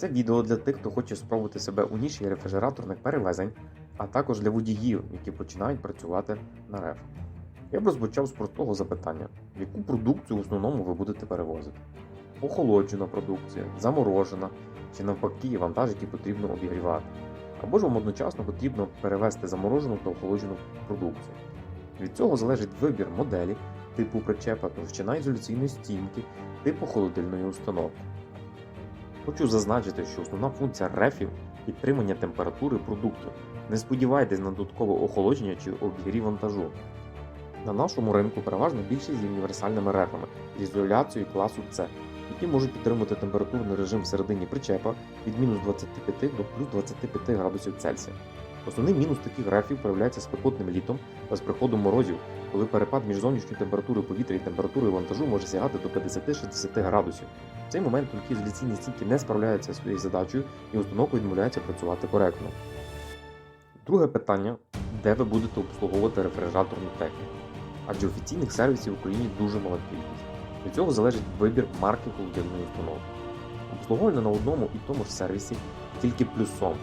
Це відео для тих, хто хоче спробувати себе у ніші рефрижераторних перевезень, а також для водіїв, які починають працювати на реф. Я б розпочав з простого запитання: яку продукцію в основному ви будете перевозити? Охолоджена продукція, заморожена чи навпаки вантаж, який потрібно обігрівати. Або ж вам одночасно потрібно перевезти заморожену та охолоджену продукцію. Від цього залежить вибір моделі, типу причепа, товщина ізоляційної стінки, типу холодильної установки. Хочу зазначити, що основна функція рефів підтримання температури продукту. Не сподівайтесь на додаткове охолодження чи обігрів вантажу. На нашому ринку переважно більшість з універсальними рефами з ізоляцією класу С, які можуть підтримувати температурний режим всередині причепа від мінус 25 до плюс 25 градусів Цельсія. Основний мінус таких рефів проявляється спекотним літом та з приходом морозів, коли перепад між зовнішньою температурою повітря і температурою вантажу може сягати до 50-60 градусів. В цей момент тонкі ізоляційні стінки не справляються зі своєю задачею і установка відмовляється працювати коректно. Друге питання: де ви будете обслуговувати рефрижераторну техніку? Адже офіційних сервісів в Україні дуже мала кількість. Від цього залежить вибір марки холодильної установки. Обслуговування на одному і тому ж сервісі тільки плюсом.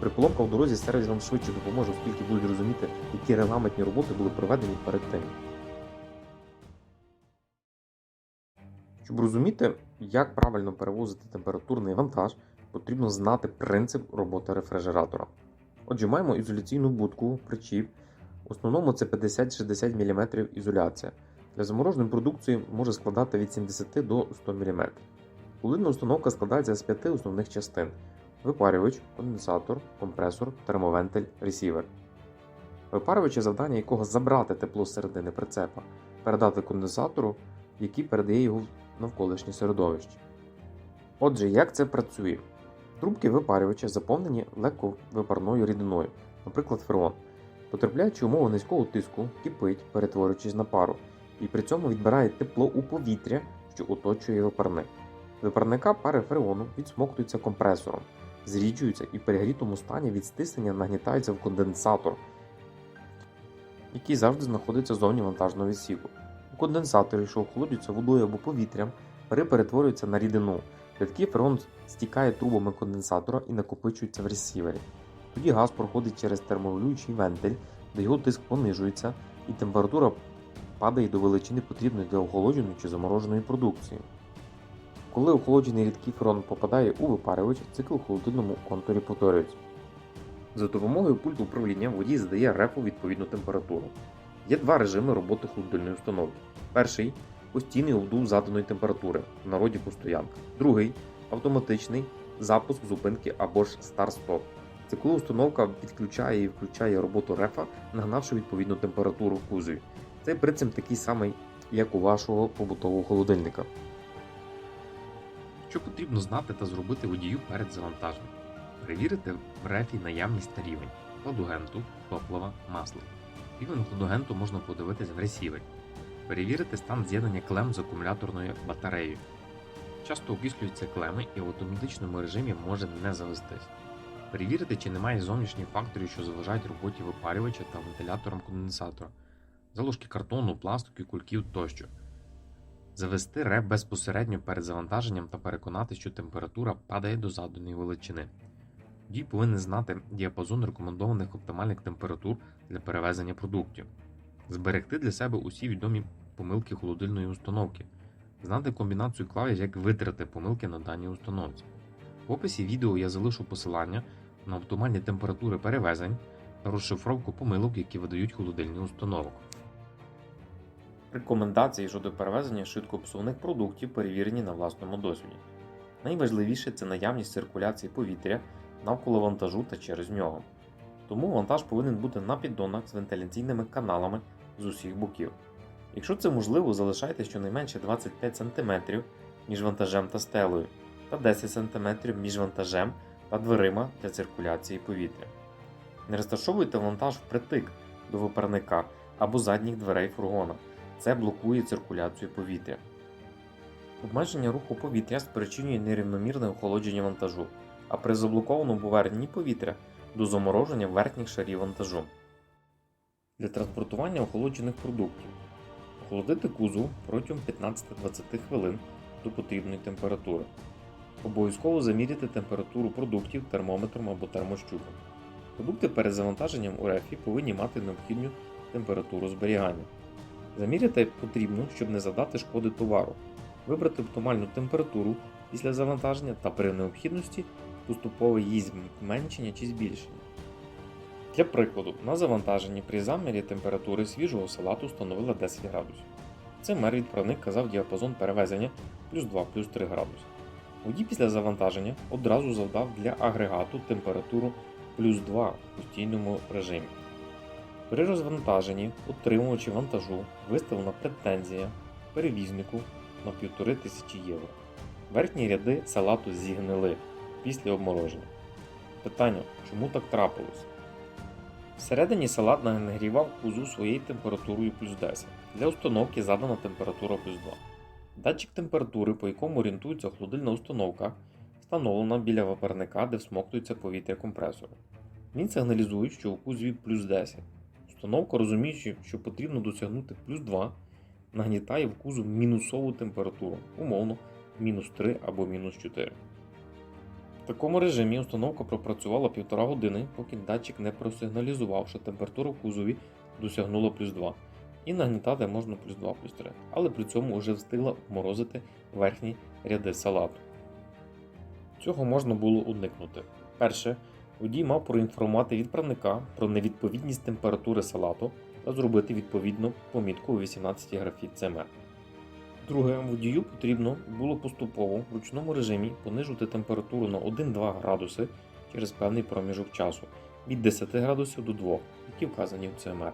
При поломках в дорозі сервіс вам швидше допоможе, оскільки будуть розуміти, які регламентні роботи були проведені перед тим. Щоб розуміти, як правильно перевозити температурний вантаж, потрібно знати принцип роботи рефрижератора. Отже, маємо ізоляційну будку, причіп. В основному це 50-60 мм ізоляція. Для замороженої продукції може складати від 70 до 100 мм. Холодильна установка складається з п'яти основних частин: випарювач, конденсатор, компресор, термовентиль, ресівер. Випарювач, завдання якого забрати тепло з середини прицепа, передати конденсатору, який передає його в навколишнє середовище. Отже, як це працює? Трубки випарювача заповнені легковипарною рідиною, наприклад, фреон. Потрапляючи умови низького тиску, кипить, перетворюючись на пару, і при цьому відбирає тепло у повітря, що оточує випарник. Випарника пари фреону відсмоктуються компресором, зріджуються і в перегрітому стані від стиснення нагнітаються в конденсатор, який завжди знаходиться зовні вантажного відсіку. У конденсаторі, що охолоджується водою або повітрям, пари перетворюються на рідину. Рідкий фреон стікає трубами конденсатора і накопичується в ресівері. Тоді газ проходить через терморегулюючий вентиль, де його тиск понижується і температура падає до величини потрібної для охолодженої чи замороженої продукції. Коли охолоджений рідкий фреон попадає у випарювач, цикл у холодильному контурі повторюється. За допомогою пульту управління водій задає рефу відповідну температуру. Є два режими роботи холодильної установки. Перший постійний обдув заданої температури, в народі постоянка. Другий автоматичний запуск зупинки або ж старт-стоп. Це коли установка підключає і включає роботу рефа, нагнавши відповідну температуру в кузові. Цей принцип такий самий, як у вашого побутового холодильника. Що потрібно знати та зробити водію перед завантаженням? Перевірити в рефі наявність та рівень кладугенту, топлива, масла. Рівень кладугенту можна подивитись в ресівері. Перевірити стан з'єднання клем з акумуляторною батареєю. Часто окислюються клеми і в автоматичному режимі може не завестись. Перевірити, чи немає зовнішніх факторів, що заважають роботі випарювача та вентилятором конденсатора, залишки картону, пластику, кульків тощо. Завести реп безпосередньо перед завантаженням та переконати, що температура падає до заданої величини. Водій повинен знати діапазон рекомендованих оптимальних температур для перевезення продуктів, зберегти для себе усі відомі помилки холодильної установки, знати комбінацію клавіш, як витрати помилки на даній установці. В описі відео я залишу посилання на оптимальні температури перевезень та розшифровку помилок, які видають холодильні установок. Рекомендації щодо перевезення швидкопсувних продуктів перевірені на власному досвіді. Найважливіше це наявність циркуляції повітря навколо вантажу та через нього. Тому вантаж повинен бути на піддонах з вентиляційними каналами з усіх боків. Якщо це можливо, залишайте щонайменше 25 см між вантажем та стелею та 10 см між вантажем та дверима для циркуляції повітря. Не розташовуйте вантаж впритик до випарника або задніх дверей фургона. Це блокує циркуляцію повітря. Обмеження руху повітря спричинює нерівномірне охолодження вантажу, а при заблокованому поверхні повітря до замороження верхніх шарів вантажу. Для транспортування охолоджених продуктів охолодити кузов протягом 15-20 хвилин до потрібної температури. Обов'язково заміряйте температуру продуктів термометром або термощупом. Продукти перед завантаженням у рефі повинні мати необхідну температуру зберігання. Заміряти потрібно, щоб не завдати шкоди товару, вибрати оптимальну температуру після завантаження та при необхідності поступове її зменшення чи збільшення. Для прикладу, на завантаженні при замірі температури свіжого салату встановила 10 градусів. Це мер відправник казав діапазон перевезення плюс 2 плюс 3 градуси. Водій після завантаження одразу завдав для агрегату температуру плюс 2 в постійному режимі. При розвантаженні отримувачі вантажу виставлена претензія перевізнику на 1500 євро. Верхні ряди салату зігнили після обмороження. Питання, чому так трапилось? Всередині салат нагрівав кузов своєю температурою плюс 10. Для установки задана температура плюс 2. Датчик температури, по якому орієнтується холодильна установка, встановлена біля ваперника, де всмоктується повітря компресору. Він сигналізує, що у кузові плюс 10. Установка, розуміючи, що потрібно досягнути плюс 2, нагнітає в кузов мінусову температуру, умовно мінус 3 або мінус 4. В такому режимі установка пропрацювала півтора години, поки датчик не просигналізував, що температура в кузові досягнула плюс 2. І нагнітати можна плюс 2 плюс 3, але при цьому вже встигла вморозити верхні ряди салату. Цього можна було уникнути. Перше, водій мав проінформувати відправника про невідповідність температури салату та зробити відповідну помітку у 18 графі CMR. Друге, водію потрібно було поступово в ручному режимі понижувати температуру на 1-2 градуси через певний проміжок часу від 10 градусів до 2, які вказані в CMR.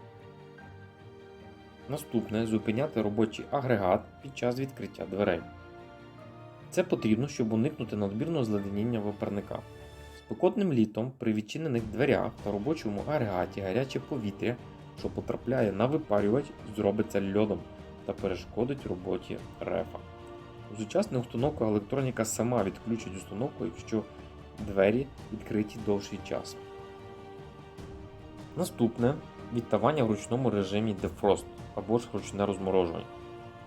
Наступне зупиняти робочий агрегат під час відкриття дверей. Це потрібно, щоб уникнути надмірного зледеніння виперника. Спекотним літом при відчинених дверях та робочому агрегаті гаряче повітря, що потрапляє на випарювач, зробиться льодом та перешкодить роботі рефа. У сучасних установках електроніка сама відключить установку, якщо двері відкриті довший час. Наступне відтавання в ручному режимі Defrost або ж ручне розморожування.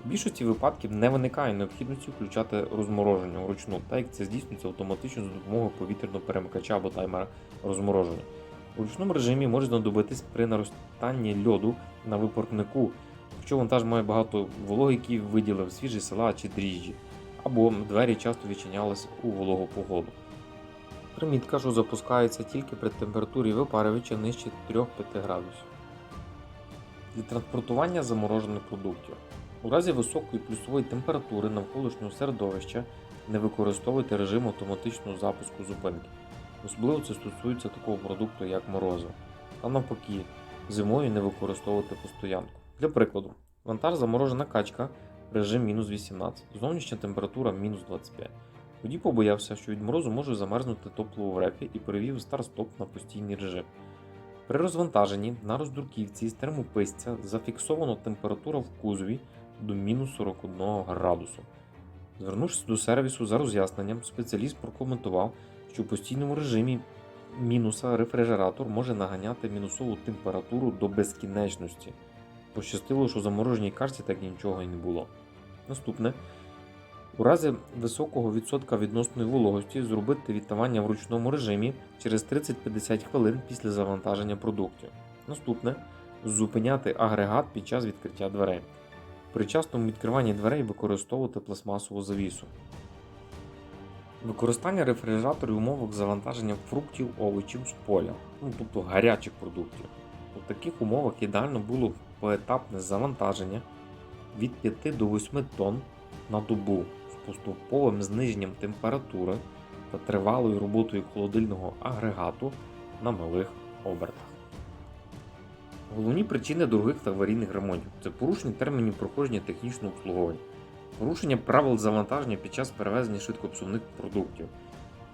У більшості випадків не виникає необхідності включати розмороження вручну, так як це здійснюється автоматично за допомогою повітряного перемикача або таймера розмороження. У ручному режимі може знадобитись при наростанні льоду на випарнику, якщо вантаж має багато вологи, які виділив свіжий салат чи дріжджі, або двері часто відчинялись у вологу погоду. Примітка, що запускається тільки при температурі випарювача нижче 3-5 градусів. Для транспортування заморожених продуктів. У разі високої плюсової температури навколишнього середовища не використовуйте режим автоматичного запуску зупинки. Особливо це стосується такого продукту, як морозиво. Та навпаки, зимою не використовувати постоянку. Для прикладу, вантаж заморожена качка, режим мінус 18, зовнішня температура мінус 25. Водій побоявся, що від морозу може замерзнути топливо в репі і перевів старт-стоп на постійний режим. При розвантаженні на роздруківці з термописця зафіксовано температура в кузові до мінус 41 градусу. Звернувшись до сервісу за роз'ясненням, спеціаліст прокоментував, що в постійному режимі мінуса рефрижератор може наганяти мінусову температуру до безкінечності. Пощастило, що в замороженій карті так нічого і не було. Наступне. У разі високого відсотка відносної вологості зробити відтавання в ручному режимі через 30-50 хвилин після завантаження продуктів. Наступне зупиняти агрегат під час відкриття дверей. При частому відкриванні дверей використовувати пластмасову завісу. Використання рефрижераторів умовах завантаження фруктів, овочів з поля, ну, тобто гарячих продуктів. У таких умовах ідеально було поетапне завантаження від 5 до 8 тонн на добу з поступовим зниженням температури та тривалою роботою холодильного агрегату на малих обертах. Головні причини дорогих та аварійних ремонтів це порушення термінів проходження технічного обслуговування, порушення правил завантаження під час перевезення швидкопсувних продуктів,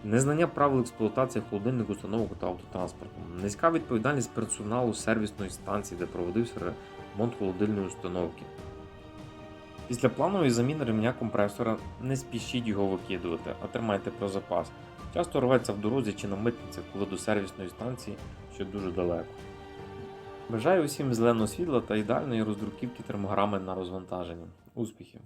незнання правил експлуатації холодильних установок та автотранспорту, низька відповідальність персоналу сервісної станції, де проводився ремонт холодильної установки. Після планової заміни ремня компресора не спішіть його викидувати, а тримайте про запас. Часто рветься в дорозі чи на митницях, коли до сервісної станції ще дуже далеко. Бажаю усім зеленого світла та ідеальної роздруківки термограми на розвантаження. Успіхів!